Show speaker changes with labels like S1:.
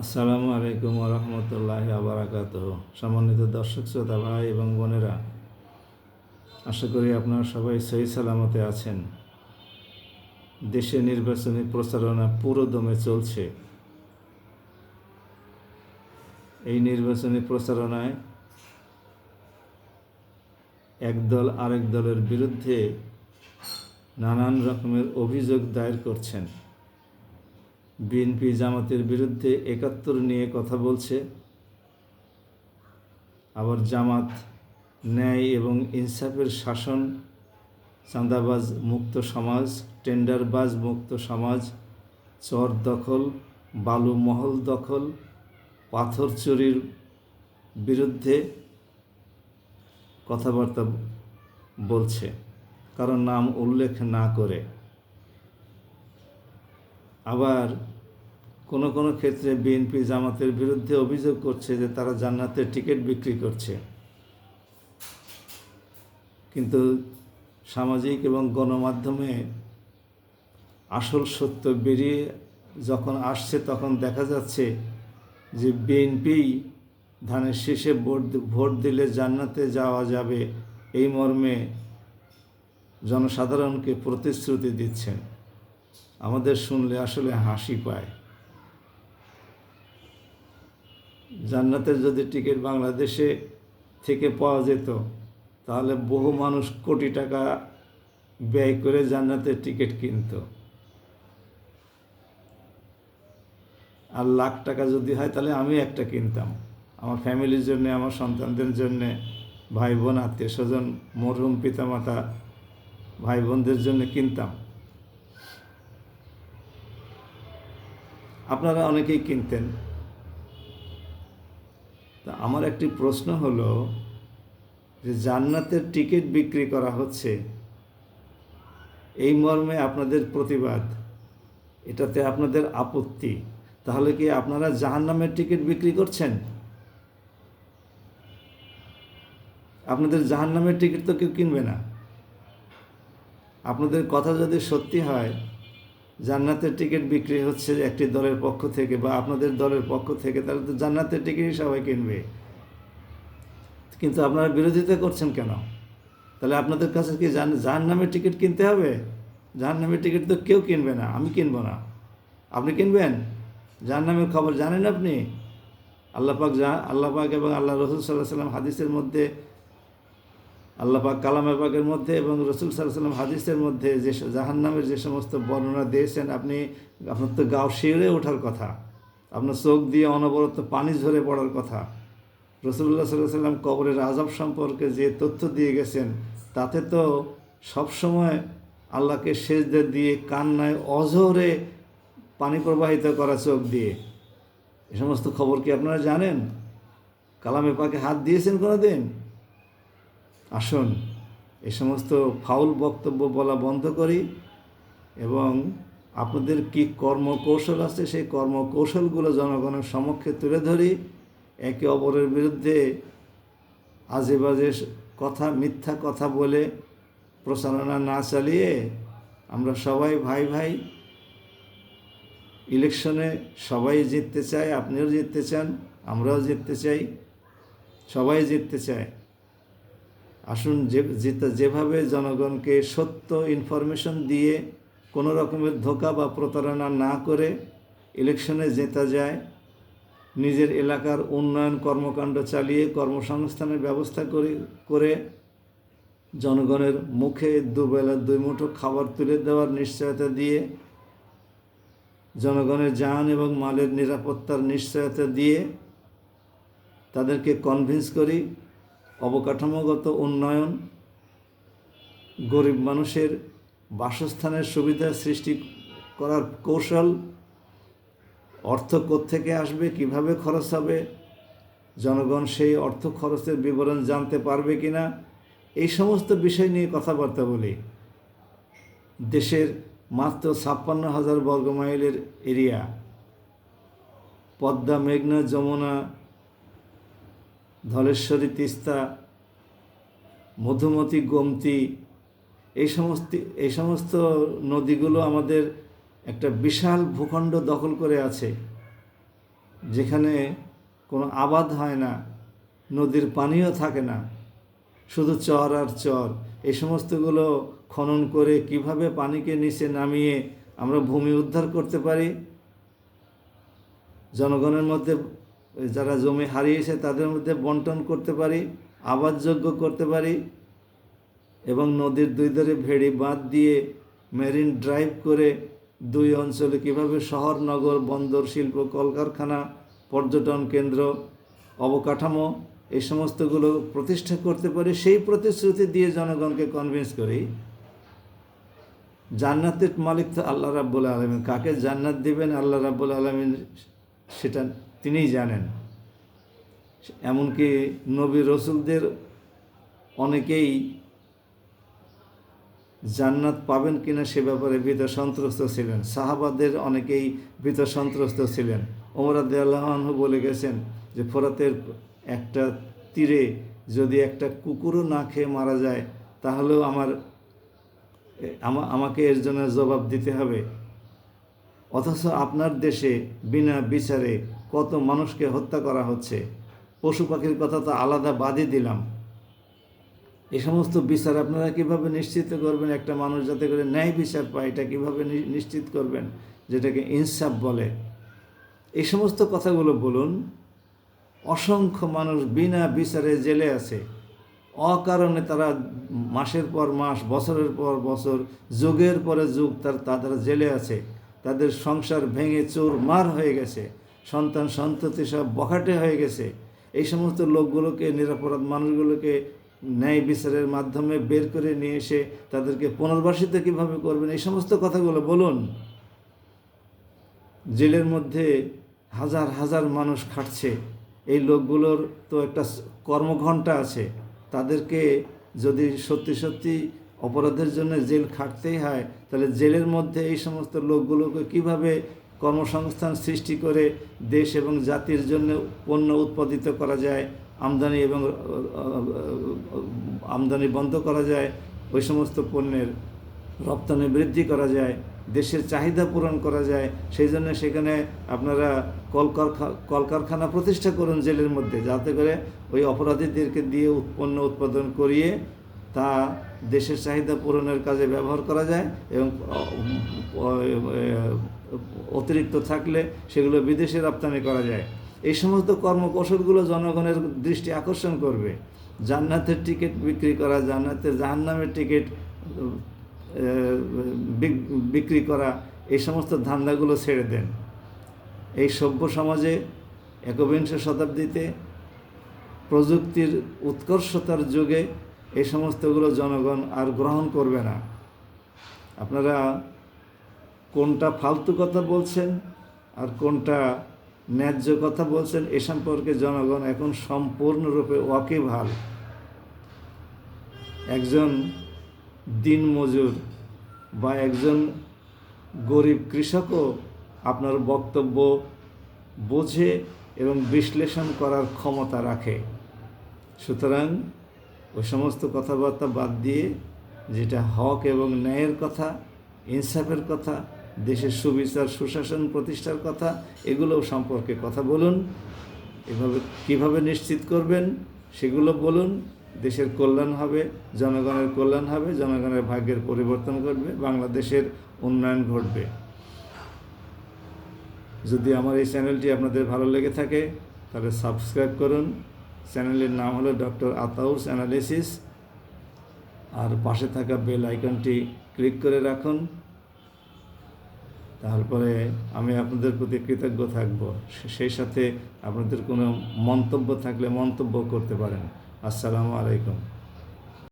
S1: আসসালামু আলাইকুম রহমতুল্লাহ আবরাকাত সম্মানিত দর্শক, শ্রোতা ভাই এবং বোনেরা, আশা করি আপনারা সবাই সহি সালামতে আছেন। দেশে নির্বাচনী প্রচারণা পুরো দমে চলছে। এই নির্বাচনী প্রচারণায় এক একদল আরেক দলের বিরুদ্ধে নানান রকমের অভিযোগ দায়ের করছেন। বিএনপি জামাতের বিরুদ্ধে একাত্তর নিয়ে কথা বলছে। আবার জামাত ন্যায় এবং ইনসাফের শাসন, চাঁদাবাজ মুক্ত সমাজ, টেন্ডারবাজ মুক্ত সমাজ, চর দখল, বালু মহল দখল, পাথর চুরির বিরুদ্ধে কথাবার্তা বলছে। কারণ নাম উল্লেখ না করে আবার কোনো কোনো ক্ষেত্রে বিএনপি জামাতের বিরুদ্ধে অভিযোগ করছে যে তারা জান্নাতের টিকিট বিক্রি করছে। কিন্তু সামাজিক এবং গণমাধ্যমে আসল সত্য বেরিয়ে যখন আসছে তখন দেখা যাচ্ছে যে বিএনপি ধানের শেষে ভোট ভোট দিলে জান্নাতে যাওয়া যাবে এই মর্মে জনসাধারণকে প্রতিশ্রুতি দিচ্ছেন। আমাদের শুনলে আসলে হাসি পায়। জান্নাতের যদি টিকিট বাংলাদেশে থেকে পাওয়া যেত, তাহলে বহু মানুষ কোটি টাকা ব্যয় করে জান্নাতের টিকিট কিনত। আর লাখ টাকা যদি হয়, তাহলে আমি একটা কিনতাম। আমার ফ্যামিলির জন্যে, আমার সন্তানদের জন্যে, ভাই বোন, আত্মীয় স্বজন, মরহুম, পিতামাতা, ভাই বোনদের জন্য কিনতাম। আপনারা অনেকেই কিনতেন। তা আমার একটি প্রশ্ন হলো যে জান্নাতের টিকিট বিক্রি করা হচ্ছে, এই মর্মে আপনাদের প্রতিবাদ, এটাতে আপনাদের আপত্তি, তাহলে কি আপনারা জাহান্নামের টিকিট বিক্রি করছেন? আপনাদের জাহান্নামের টিকিট তো কেউ কিনবে না। আপনাদের কথা যদি সত্যি হয় জান্নাতের টিকিট বিক্রি হচ্ছে একটি দলের পক্ষ থেকে বা আপনাদের দলের পক্ষ থেকে তাহলে তো জান্নাতের টিকিটই সবাই কিনবে। কিন্তু আপনারা বিরোধিতা করছেন কেন? তাহলে আপনাদের কাছে কি জান, জাহান্নামের টিকিট কিনতে হবে? জাহান্নামের টিকিট তো কেউ কিনবে না, আমি কিনবো না। আপনি কিনবেন? জাহান্নামের খবর জানেন আপনি? আল্লাহ পাক যা আল্লাহ পাক এবং আল্লাহ রসুল সাল্লাহ সাল্লাম হাদিসের মধ্যে আল্লাহ পাক কালামে পাকের মধ্যে এবং রসুল সাল্লাম হাদিসের মধ্যে যে জাহান্নামের যে সমস্ত বর্ণনা দিয়েছেন আপনি, আপনার তো গাও শিউরে ওঠার কথা। আপনার চোখ দিয়ে অনবরত পানি ঝরে পড়ার কথা। রসুল্লাহ সাল্লাহ সাল্লাম কবরের আজাব সম্পর্কে যে তথ্য দিয়ে গেছেন, তাতে তো সবসময় আল্লাহকে সেজদে দিয়ে কান্নায় অজরে পানি প্রবাহিত করা চোখ দিয়ে। এ সমস্ত খবর কি আপনারা জানেন? কালামে পাকে হাত দিয়েছেন কোনো দিন আসুন, এ সমস্ত ফাউল বক্তব্য বলা বন্ধ করি এবং আপনাদের কি কর্মকৌশল আছে সেই কর্মকৌশলগুলো জনগণের সমক্ষে তুলে ধরি। একে অপরের বিরুদ্ধে আজে বাজে কথা, মিথ্যা কথা বলে প্রচারণা না চালিয়ে আমরা সবাই ভাই ভাই ইলেকশনে সবাই জিততে চায়, আপনিও জিততে চান, আমরাও জিততে চাই, সবাই জিততে চায়। আসুন যে যেভাবে জনগণকে সত্য ইনফরমেশন দিয়ে কোনো রকমের ধোকা বা প্রতারণা না করে ইলেকশনে জেতা যায়, নিজের এলাকার উন্নয়ন কর্মকাণ্ড চালিয়ে কর্মসংস্থানের ব্যবস্থা করে করে জনগণের মুখে দুবেলা দুই মুঠো খাবার তুলে দেওয়ার নিশ্চয়তা দিয়ে, জনগণের যান এবং মালের নিরাপত্তার নিশ্চয়তা দিয়ে তাদেরকে কনভিন্স করি অবকাঠামোগত উন্নয়ন, গরিব মানুষের বাসস্থানের সুবিধা সৃষ্টি করার কৌশল, অর্থ থেকে আসবে, কীভাবে খরচ হবে, জনগণ সেই অর্থ খরচের বিবরণ জানতে পারবে কি না এই সমস্ত বিষয় নিয়ে কথাবার্তা বলি। দেশের মাত্র ছাপ্পান্ন হাজার বর্গমাইলের এরিয়া, পদ্মা, মেঘনা, যমুনা ধলেশ্বরী তিস্তা, মধুমতি গোমতি, এই সমস্ত এই সমস্ত নদীগুলো আমাদের একটা বিশাল ভূখণ্ড দখল করে আছে, যেখানে কোনো আবাদ হয় না, নদীর পানিও থাকে না, শুধু চর আর চর। এই সমস্তগুলো খনন করে কীভাবে পানিকে নিচে নামিয়ে আমরা ভূমি উদ্ধার করতে পারি? জনগণের মধ্যে যারা জমি হারিয়েছে তাদের মধ্যে বন্টন করতে পারি, আবাদযোগ্য করতে পারি এবং নদীর দুই ধারে ভেড়ি বাঁধ দিয়ে মেরিন ড্রাইভ করে দুই অঞ্চলে কীভাবে শহর, নগর, বন্দর, শিল্প, কলকারখানা, পর্যটন কেন্দ্র, অবকাঠামো এই সমস্তগুলো প্রতিষ্ঠা করতে পারি, সেই প্রতিশ্রুতি দিয়ে জনগণকে কনভিন্স করি, জান্নাতের মালিক তো আল্লাহ রাব্বুল আলমিন। কাকে জান্নাত দিবেন আল্লাহ রাব্বুল আলমিন সেটা তিনিই জানেন। এমনকি নবী রসুলদের অনেকেই জান্নাত পাবেন কিনা সে ব্যাপারে ভীত সন্ত্রস্ত ছিলেন। সাহাবাদের অনেকেই ভীত সন্ত্রস্ত ছিলেন। ওমরাদ আল্লাহনহু বলে গেছেন যে, ফোরাতের একটা তীরে যদি একটা কুকুরও না খেয়ে মারা যায়, তাহলেও আমার আমাকে এর জন্য জবাব দিতে হবে। অথচ আপনার দেশে বিনা বিচারে কত মানুষকে হত্যা করা হচ্ছে। পশু পাখির কথা তো আলাদা বাদই দিলাম। এই সমস্ত বিচার আপনারা কীভাবে নিশ্চিত করবেন একটা মানুষ যাতে করে ন্যায় বিচার পায়, এটা কীভাবে নিশ্চিত করবেন? যেটাকে ইনসাফ বলে। এই সমস্ত কথাগুলো বলুন, অসংখ্য মানুষ বিনা বিচারে জেলে আছে। অকারণে তারা মাসের পর মাস, বছরের পর বছর, যুগের পরে যুগ তার তারা জেলে আছে। তাদের সংসার ভেঙে চোর মার হয়ে গেছে। সন্তান সন্ততি সব বখাটে হয়ে গেছে। এই সমস্ত লোকগুলোকে, নিরাপরাধ মানুষগুলোকে ন্যায় বিচারের মাধ্যমে বের করে নিয়ে এসে তাদেরকে পুনর্বাসিত কীভাবে করবেন, এই সমস্ত কথাগুলো বলুন। জেলের মধ্যে হাজার হাজার মানুষ খাটছে। এই লোকগুলোর তো একটা কর্মঘণ্টা আছে। তাদেরকে যদি সত্যি সত্যি অপরাধের জন্য জেল খাটতেই হয়, তাহলে জেলের মধ্যে এই সমস্ত লোকগুলোকে কীভাবে কর্মসংস্থান সৃষ্টি করে দেশ এবং জাতির জন্য পণ্য উৎপাদিত করা যায়, আমদানি এবং আমদানি বন্ধ করা যায়, ওই সমস্ত পণ্যের রপ্তানি বৃদ্ধি করা যায়, দেশের চাহিদা পূরণ করা যায়। সেই জন্য সেখানে আপনারা কলকারখা, কলকারখানা প্রতিষ্ঠা করুন জেলের মধ্যে, যাতে করে ওই অপরাধীদেরকে দিয়ে উৎপন্ন উৎপাদন করিয়ে তা দেশের চাহিদা পূরণের কাজে ব্যবহার করা যায় এবং অতিরিক্ত থাকলে সেগুলো বিদেশে রপ্তানি করা যায়। এই সমস্ত কর্মকৌশলগুলো জনগণের দৃষ্টি আকর্ষণ করবে। জান্নাতের টিকিট বিক্রি করা, জান্নাতের জাহান্নামের টিকিট বিক্রি করা, এই সমস্ত ধান্দাগুলো ছেড়ে দেন। এই সভ্য সমাজে একবিংশ শতাব্দীতে প্রযুক্তির উৎকর্ষতার যুগে এই সমস্তগুলো জনগণ আর গ্রহণ করবে না। আপনারা কোনটা ফালতু কথা বলছেন আর কোনটা ন্যায্য কথা বলছেন, এ সম্পর্কে জনগণ এখন সম্পূর্ণরূপে ওয়াকিবহাল। একজন দিনমজুর বা একজন গরিব কৃষকও আপনার বক্তব্য বোঝে এবং বিশ্লেষণ করার ক্ষমতা রাখে। সুতরাং ওই সমস্ত কথাবার্তা বাদ দিয়ে যেটা হক এবং ন্যায়ের কথা, ইনসাফের কথা, দেশের সুবিচার, সুশাসন প্রতিষ্ঠার কথা এগুলো সম্পর্কে কথা বলুন। এভাবে কীভাবে নিশ্চিত করবেন সেগুলো বলুন। দেশের কল্যাণ হবে, জনগণের কল্যাণ হবে, জনগণের ভাগ্যের পরিবর্তন ঘটবে, বাংলাদেশের উন্নয়ন ঘটবে। যদি আমার এই চ্যানেলটি আপনাদের ভালো লেগে থাকে, তাহলে সাবস্ক্রাইব করুন। চ্যানেলের নাম হলো ডক্টর আতাউস অ্যানালিসিস। আর পাশে থাকা বেল আইকনটি ক্লিক করে রাখুন। তারপরে আমি আপনাদের প্রতি কৃতজ্ঞ থাকব। সেই সাথে আপনাদের কোনো মন্তব্য থাকলে মন্তব্য করতে পারেন। আসসালামু আলাইকুম।